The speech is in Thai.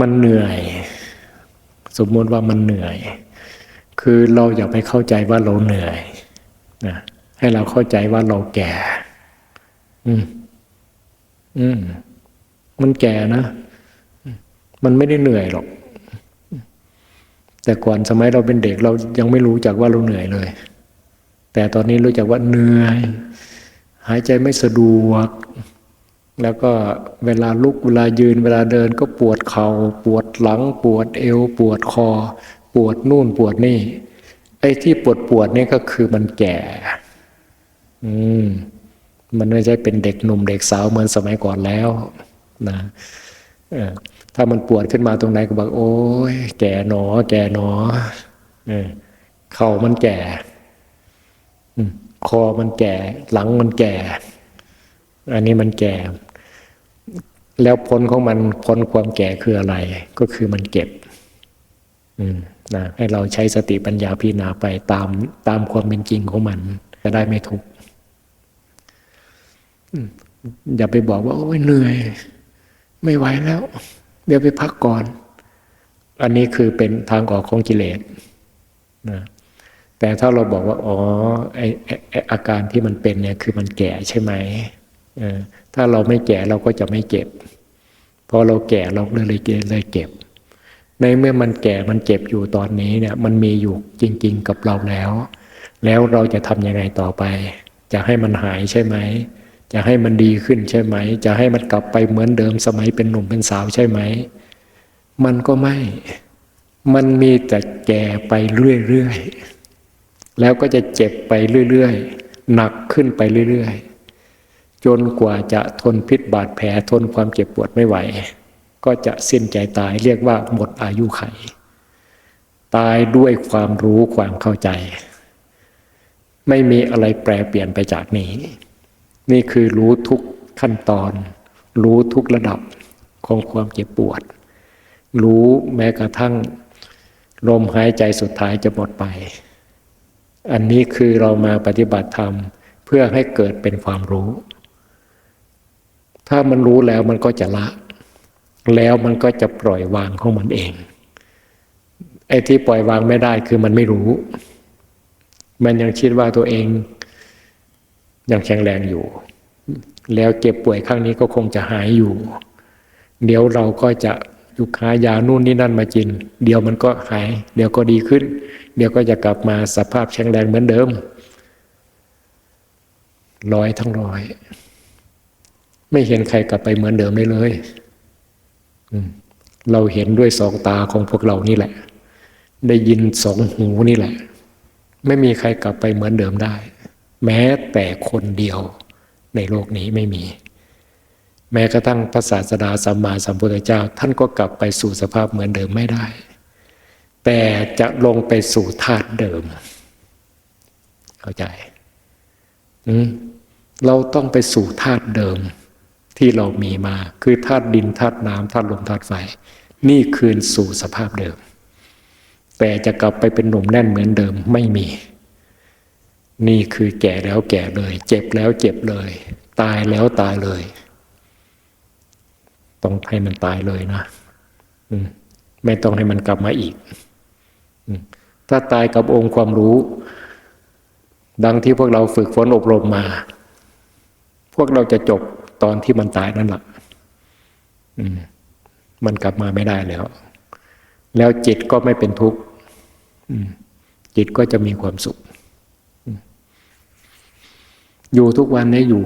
มันเหนื่อย สมมติว่ามันเหนื่อย คือเราอย่าไปเข้าใจว่าเราเหนื่อยนะให้เราเข้าใจว่าเราแก่ อืม อืม มันแก่นะ มันไม่ได้เหนื่อยหรอก แต่ก่อนสมัยเราเป็นเด็กเรายังไม่รู้จักว่าเราเหนื่อยเลย แต่ตอนนี้รู้จักว่าเหนื่อย หายใจไม่สะดวก แล้วก็เวลาลุกเวลายืนเวลาเดินก็ปวดเขา่าปวดหลัง ปวดเอว ปวดคอ ปวดนู่นปวดนี่ ไอ้ที่ปวดปวดนี่ก็คือมันแก่ อืมมันไม่ใช่เป็นเด็กหนุ่มเด็กสาวเหมือนสมัยก่อนแล้ว นะเออถ้ามันปวดขึ้นมาตรงไหนก็บอกโอ้ยแก่หนอ แก่หนอเออเข่ามันแก่อืมคอมันแก่ หลังมันแก่ อันนี้มันแก่ แล้วผลของมันผลความแก่คืออะไร ก็คือมันเก็บนะให้เราใช้สติปัญญาพิจารณาไปตามตามความเป็นจริงของมัน จะได้ไม่ทุกข์อย่าไปบอกว่าโอ้ยเหนื่อย ไม่ไหวแล้ว เดี๋ยวไปพักก่อน อันนี้คือเป็นทางออกของกิเลสนะแต่ถ้าเราบอกว่า อ๋อไอไออาการที่มันเป็นเนี่ยคือมันแก่ใช่ไหมถ้าเราไม่แก่เราก็จะไม่เก็บ พอเราแก่เราเลยเลยเก็บ ในเมื่อมันแก่มันเจ็บอยู่ตอนนี้เนี่ยมันมีอยู่จริง ๆ กับเราแล้ว แล้วเราจะทำยังไงต่อไป จะให้มันหายใช่ไหมจะให้มันดีขึ้นใช่ไหม จะให้มันกลับไปเหมือนเดิมสมัยเป็นหนุ่มเป็นสาวใช่ไหม มันก็ไม่ มันมีแต่แก่ไปเรื่อยๆ แล้วก็จะเจ็บไปเรื่อยๆ หนักขึ้นไปเรื่อยๆ จนกว่าจะทนพิษบาดแผลทนความเจ็บปวดไม่ไหว ก็จะสิ้นใจตายเรียกว่าหมดอายุไข ตายด้วยความรู้ความเข้าใจ ไม่มีอะไรแปรเปลี่ยนไปจากนี้ นี่คือรู้ทุกขั้นตอน รู้ทุกระดับของความเจ็บปวด รู้แม้กระทั่งลมหายใจสุดท้ายจะหมดไป อันนี้คือเรามาปฏิบัติธรรมเพื่อให้เกิดเป็นความรู้ ถ้ามันรู้แล้วมันก็จะละ แล้วมันก็จะปล่อยวางของมันเอง ไอ้ที่ปล่อยวางไม่ได้คือมันไม่รู้ มันยังคิดว่าตัวเองยังแข็งแรงอยู่ แล้วเจ็บป่วยครั้งนี้ก็คงจะหายอยู่ เดี๋ยวเราก็จะยุคายานู่นนี่นั่นมากิน เดี๋ยวมันก็หาย เดี๋ยวก็ดีขึ้น เดี๋ยวก็จะกลับมาสภาพแข็งแรงเหมือนเดิม ร้อยทั้งร้อย ไม่เห็นใครกลับไปเหมือนเดิมได้เลยเราเห็นด้วยสองตาของพวกเรานี่แหละ ได้ยินสองหูนี่แหละ ไม่มีใครกลับไปเหมือนเดิมได้ แม้แต่คนเดียวในโลกนี้ไม่มี แม้กระทั่งพระศาสดาสัมมาสัมพุทธเจ้า ท่านก็กลับไปสู่สภาพเหมือนเดิมไม่ได้ แต่จะลงไปสู่ธาตุเดิม เข้าใจอืมเราต้องไปสู่ธาตุเดิม ที่เรามีมา คือธาตุดินธาตุน้ำธาตุลมธาตุไฟ นี่คืนสู่สภาพเดิม แต่จะกลับไปเป็นหนุ่มแน่นเหมือนเดิมไม่มี นี่คือแก่แล้วแก่เลย เจ็บแล้วเจ็บเลย ตายแล้วตายเลยต้องให้มันตายเลยนะไม่ต้องให้มันกลับมาอีกถ้าตายกับองค์ความรู้ ดังที่พวกเราฝึกฝนอบรมมา พวกเราจะจบ ตอนที่มันตายนั่นแหละมันกลับมาไม่ได้แล้ว แล้วจิตก็ไม่เป็นทุกข์จิตก็จะมีความสุข อยู่ทุกวันนี้อยู่